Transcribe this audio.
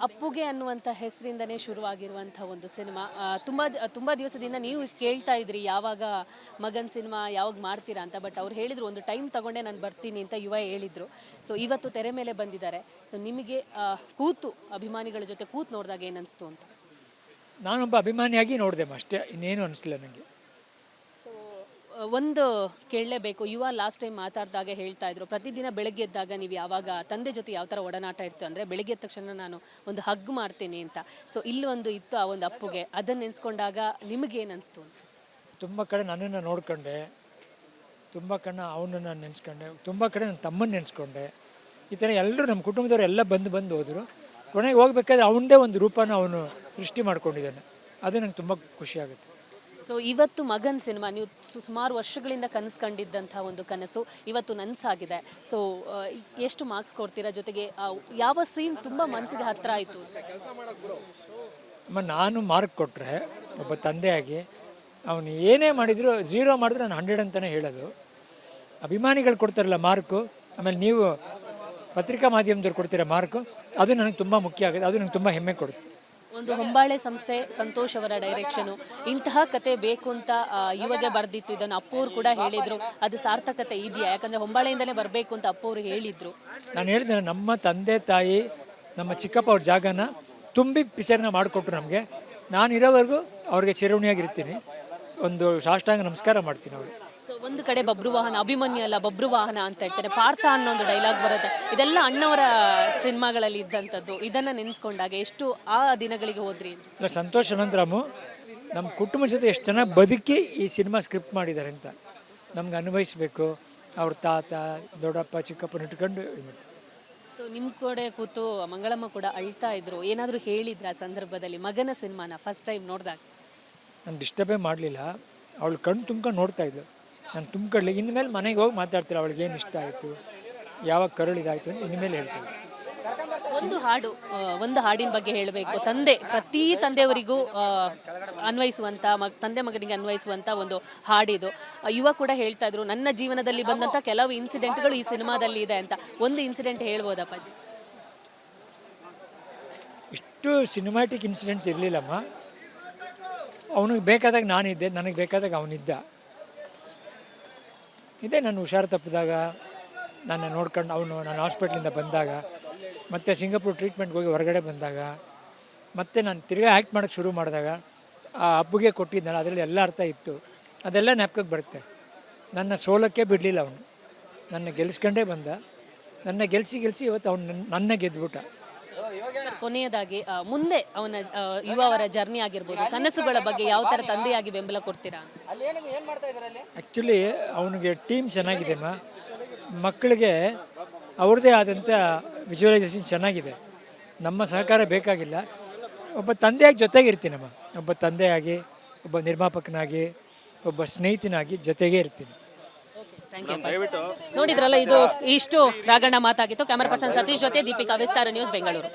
ಅಪ್ಪುಗೆ ಅನ್ನುವಂಥ ಹೆಸರಿಂದನೇ ಶುರುವಾಗಿರುವಂಥ ಒಂದು ಸಿನಿಮಾ. ತುಂಬ ತುಂಬ ದಿವಸದಿಂದ ನೀವು ಕೇಳ್ತಾ ಇದ್ರಿ, ಯಾವಾಗ ಮಗನ್ ಸಿನಿಮಾ ಯಾವಾಗ ಮಾಡ್ತೀರಾ ಅಂತ, ಬಟ್ ಅವ್ರು ಹೇಳಿದ್ರು, ಒಂದು ಟೈಮ್ ತಗೊಂಡೆ ನಾನು ಬರ್ತೀನಿ ಅಂತ ಯುವ ಹೇಳಿದ್ರು. ಸೊ, ಇವತ್ತು ತೆರೆ ಮೇಲೆ ಬಂದಿದ್ದಾರೆ. ಸೊ, ನಿಮಗೆ ಕೂತು, ಅಭಿಮಾನಿಗಳ ಜೊತೆ ಕೂತು ನೋಡಿದಾಗ ಏನು ಅನಿಸ್ತು ಅಂತ? ನಾನೊಬ್ಬ ಅಭಿಮಾನಿಯಾಗಿ ನೋಡಿದೆ ಅಷ್ಟೇ, ಇನ್ನೇನು ಅನಿಸ್ಲಿಲ್ಲ ನನಗೆ ಒಂದು ಕೇಳಲೇಬೇಕು. ಯುವ ಲಾಸ್ಟ್ ಟೈಮ್ ಮಾತಾಡಿದಾಗ ಹೇಳ್ತಾ ಇದ್ರು. ಪ್ರತಿದಿನ ಬೆಳಗ್ಗೆ ಎದ್ದಾಗ ನೀವು ಯಾವಾಗ ತಂದೆ ಜೊತೆ ಯಾವ ಥರ ಒಡನಾಟ ಇರ್ತು ಅಂದರೆ ಬೆಳಗ್ಗೆ ಎದ್ದ ತಕ್ಷಣ ನಾನು ಒಂದು ಹಗ್ ಮಾಡ್ತೀನಿ ಅಂತ. ಸೊ ಇಲ್ಲಿ ಒಂದು ಇತ್ತು ಆ ಒಂದು ಅಪ್ಪುಗೆ. ಅದನ್ನು ನೆನೆಸ್ಕೊಂಡಾಗ ನಿಮಗೇನು ಅನಿಸ್ತು? ತುಂಬ ಕಡೆ ನನ್ನನ್ನು ನೋಡ್ಕೊಂಡೆ. ತುಂಬ ಕಣ್ಣ ಅವನನ್ನು ನೆನೆಸ್ಕೊಂಡೆ. ತುಂಬ ಕಡೆ ನನ್ನ ತಮ್ಮನ ನೆನೆಸ್ಕೊಂಡೆ. ಈ ಥರ ಎಲ್ಲರೂ ನಮ್ಮ ಕುಟುಂಬದವರು ಎಲ್ಲ ಬಂದು ಬಂದು ಹೋದರು. ಕೊನೆಗೆ ಹೋಗ್ಬೇಕಾದ್ರೆ ಅವನದೇ ಒಂದು ರೂಪನ ಅವನು ಸೃಷ್ಟಿ ಮಾಡ್ಕೊಂಡಿದ್ದಾನೆ. ಅದು ನಂಗೆ ತುಂಬ ಖುಷಿ ಆಗುತ್ತೆ. ಸೊ ಇವತ್ತು ಮಗನ್ ಸಿನಿಮಾ, ನೀವು ಸುಮಾರು ವರ್ಷಗಳಿಂದ ಕನಸು ಕಂಡಿದ್ದಂಥ ಒಂದು ಕನಸು ಇವತ್ತು ನನಸಾಗಿದೆ. ಸೊ ಎಷ್ಟು ಮಾರ್ಕ್ಸ್ ಕೊಡ್ತೀರಾ? ಜೊತೆಗೆ ಯಾವ ಸೀನ್ ತುಂಬ ಮನಸ್ಸಿಗೆ ಹತ್ತಿರ ಆಯಿತು? ನಾನು ಮಾರ್ಕ್ ಕೊಟ್ಟರೆ ಒಬ್ಬ ತಂದೆಯಾಗಿ, ಅವನು ಏನೇ ಮಾಡಿದರೂ ಜೀರೋ ಮಾಡಿದ್ರೆ ನಾನು ಹಂಡ್ರೆಡ್ ಅಂತಲೇ ಹೇಳೋದು. ಅಭಿಮಾನಿಗಳು ಕೊಡ್ತಾರಲ್ಲ ಮಾರ್ಕು ಆಮೇಲೆ ನೀವು ಪತ್ರಿಕಾ ಮಾಧ್ಯಮದವ್ರು ಕೊಡ್ತೀರ ಮಾರ್ಕು ಅದು ನನಗೆ ತುಂಬ ಮುಖ್ಯ ಆಗುತ್ತೆ, ಅದು ನನಗೆ ತುಂಬ ಹೆಮ್ಮೆ ಕೊಡುತ್ತೆ. ಒಂದು ಹೊಂಬಾಳೆ ಸಂಸ್ಥೆ ಸಂತೋಷ್ ಅವರ ಡೈರೆಕ್ಷನು ಇಂತಹ ಕತೆ ಬೇಕು ಅಂತ ಇವಾಗ ಬರ್ದಿತ್ತು. ಇದನ್ನು ಅಪ್ಪವ್ರು ಕೂಡ ಹೇಳಿದ್ರು. ಅದು ಸಾರ್ಥಕತೆ ಇದೆಯಾ? ಯಾಕಂದ್ರೆ ಹೊಂಬಾಳೆಯಿಂದಲೇ ಬರಬೇಕು ಅಂತ ಅಪ್ಪವ್ರು ಹೇಳಿದ್ರು. ನಾನು ಹೇಳಿದ್ದೇನೆ, ನಮ್ಮ ತಂದೆ, ತಾಯಿ, ನಮ್ಮ ಚಿಕ್ಕಪ್ಪ ಅವ್ರ ಜಾಗನ ತುಂಬಿ ಪಿಕ್ಚರ್ನ ಮಾಡಿಕೊಟ್ರು ನಮಗೆ. ನಾನು ಇರೋವರೆಗೂ ಅವ್ರಿಗೆ ಚಿರವಣಿಯಾಗಿರ್ತೀನಿ ಒಂದು ಸಾಷ್ಟಾಂಗ ನಮಸ್ಕಾರ ಮಾಡ್ತೀನಿ ಅವರು ಸೊ ಒಂದು ಕಡೆ ಬಬ್ರು ವಾಹನ ಅಭಿಮನ್ಯು ಅಲ್ಲ ಬಬ್ರು ವಾಹನ ಅಂತ ಹೇಳ್ತಾರೆ. ಪಾರ್ಥ ಅನ್ನೋ ಒಂದು ಡೈಲಾಗ್ ಬರುತ್ತೆ. ಇದೆಲ್ಲ ಅಣ್ಣವರ ಸಿನಿಮಾಗಳಲ್ಲಿ ಇದ್ದಂಥದ್ದು. ಇದನ್ನ ನೆನೆಸ್ಕೊಂಡಾಗ ಎಷ್ಟು ಆ ದಿನಗಳಿಗೆ ಹೋದ್ರಿ ಅಂತ? ಇಲ್ಲ ಸಂತೋಷ್ ಅನಂತರಾಮು ನಮ್ಮ ಕುಟುಂಬದ ಜೊತೆ ಎಷ್ಟು ಜನ ಬದುಕಿ ಈ ಸಿನಿಮಾ ಸ್ಕ್ರಿಪ್ಟ್ ಮಾಡಿದ್ದಾರೆ ಅಂತ. ನಮ್ಗೆ ಅನುಭವಿಸ್ಬೇಕು. ಅವ್ರ ತಾತ ದೊಡ್ಡಪ್ಪ ಚಿಕ್ಕಪ್ಪನ ಇಟ್ಕೊಂಡು ಸೊ ನಿಮ್ಮ ಕಡೆ ಕೂತು ಮಂಗಳಮ್ಮ ಕೂಡ ಅಳ್ತಾ ಇದ್ರು. ಏನಾದರೂ ಹೇಳಿದ್ರ ಆ ಸಂದರ್ಭದಲ್ಲಿ? ಮಗನ ಸಿನಿಮಾನ ಫಸ್ಟ್ ಟೈಮ್ ನೋಡಿದಾಗ? ನಾನು ಡಿಸ್ಟರ್ಬೇ ಮಾಡಲಿಲ್ಲ. ಅವಳು ಕಣ್ಣು ತುಂಬ ನೋಡ್ತಾ ಇದ್ಲು. ನಾನು ತುಂಬಿಕೊಳ್ಳಿ. ಇನ್ಮೇಲೆ ಮನೆಗೆ ಹೋಗಿ ಮಾತಾಡ್ತೀನಿ ಅವಳಿಗೆ ಏನು ಇಷ್ಟ ಆಯಿತು? ಯಾವಾಗ ಕರುಳಿದಾಯಿತು ಅಂತ ಇನ್ಮೇಲೆ ಹೇಳ್ತೀನಿ. ಒಂದು ಹಾಡು ಒಂದು ಹಾಡಿನ ಬಗ್ಗೆ ಹೇಳಬೇಕು. ತಂದೆ ಪ್ರತಿ ತಂದೆಯವರಿಗೂ ಅನ್ವಯಿಸುವಂತ ಮಗ್ ತಂದೆ ಮಗನಿಗೆ ಅನ್ವಯಿಸುವಂತ ಒಂದು ಹಾಡಿದು. ಯುವ ಕೂಡ ಹೇಳ್ತಾ ಇದ್ರು ನನ್ನ ಜೀವನದಲ್ಲಿ ಬಂದಂತ ಕೆಲವು ಇನ್ಸಿಡೆಂಟ್ಗಳು ಈ ಸಿನಿಮಾದಲ್ಲಿ ಇದೆ ಅಂತ. ಒಂದು ಇನ್ಸಿಡೆಂಟ್ ಹೇಳ್ಬೋದಪ್ಪಾಜಿ ಇಷ್ಟು ಸಿನಿಮ್ಯಾಟಿಕ್ ಇನ್ಸಿಡೆಂಟ್ಸ್ ಇರಲಿಲ್ಲಮ್ಮ. ಅವನಿಗೆ ಬೇಕಾದಾಗ ನಾನಿದ್ದೆ ನನಗೆ ಬೇಕಾದಾಗ ಅವನಿದ್ದ. ಇದೇ ನಾನು ಹುಷಾರು ತಪ್ಪಿದಾಗ ನನ್ನ ನೋಡ್ಕೊಂಡು ಅವನು ನಾನು ಹಾಸ್ಪಿಟ್ಲಿಂದ ಬಂದಾಗ, ಮತ್ತು ಸಿಂಗಾಪುರ್ ಟ್ರೀಟ್ಮೆಂಟ್ಗೆ ಹೋಗಿ ಹೊರಗಡೆ ಬಂದಾಗ, ಮತ್ತು ನಾನು ತಿರ್ಗಾ ಆ್ಯಕ್ಟ್ ಮಾಡೋಕ್ಕೆ ಶುರು ಮಾಡಿದಾಗ, ಆ ಹಬ್ಬಗೆ ಕೊಟ್ಟಿದ್ದನಲ್ಲ, ಅದರಲ್ಲಿ ಎಲ್ಲ ಅರ್ಥ ಇತ್ತು. ಅದೆಲ್ಲ ನೆಪ್ಕಕ್ಕೆ ಬರುತ್ತೆ. ನನ್ನ ಸೋಲಕ್ಕೆ ಬಿಡಲಿಲ್ಲ ಅವನು. ನನ್ನ ಗೆಲ್ಸ್ಕೊಂಡೇ ಬಂದ. ನನ್ನ ಗೆಲ್ಸಿ ಗೆಲ್ಸಿ ಇವತ್ತು ಅವನು ನನ್ನ ಗೆದ್ದುಬಿಟ್ಟ ಕೊನೆಯದಾಗಿ ಮುಂದೆ ಅವನ ಯುವವರ ಜರ್ನಿ ಆಗಿರ್ಬೋದು ಕನಸುಗಳ ಬಗ್ಗೆ ಯಾವ ತರ ತಂದೆಯಾಗಿ ಬೆಂಬಲ ಕೊಡ್ತೀರಾ? ಆಕ್ಚುಲಿ ಆ್ಯಕ್ಚುಲಿ ಅವನಿಗೆ ಟೀಮ್ ಚೆನ್ನಾಗಿದೆ ಅಮ್ಮ ಮಕ್ಕಳಿಗೆ ಅವ್ರದ್ದೇ ಆದಂಥ ವಿಜುವಲೈಸೇಷನ್ ಚೆನ್ನಾಗಿದೆ. ನಮ್ಮ ಸಹಕಾರ ಬೇಕಾಗಿಲ್ಲ. ಒಬ್ಬ ತಂದೆಯಾಗಿ ಜೊತೆಗಿರ್ತೀನಮ್ಮ ಒಬ್ಬ ತಂದೆಯಾಗಿ ಒಬ್ಬ ನಿರ್ಮಾಪಕನಾಗಿ ಒಬ್ಬ ಸ್ನೇಹಿತನಾಗಿ ಜೊತೆಗೇ ಇರ್ತೀನಿ. ನೋಡಿದ್ರಲ್ಲ ಇದು ಇಷ್ಟು ರಾಗಣ್ಣ ಮಾತಾಗಿತ್ತು. ಕ್ಯಾಮರಾ ಪರ್ಸನ್ ಸತೀಶ್ ಜೊತೆ ದೀಪಿಕಾ ವಿಸ್ತಾರ ನ್ಯೂಸ್ ಬೆಂಗಳೂರು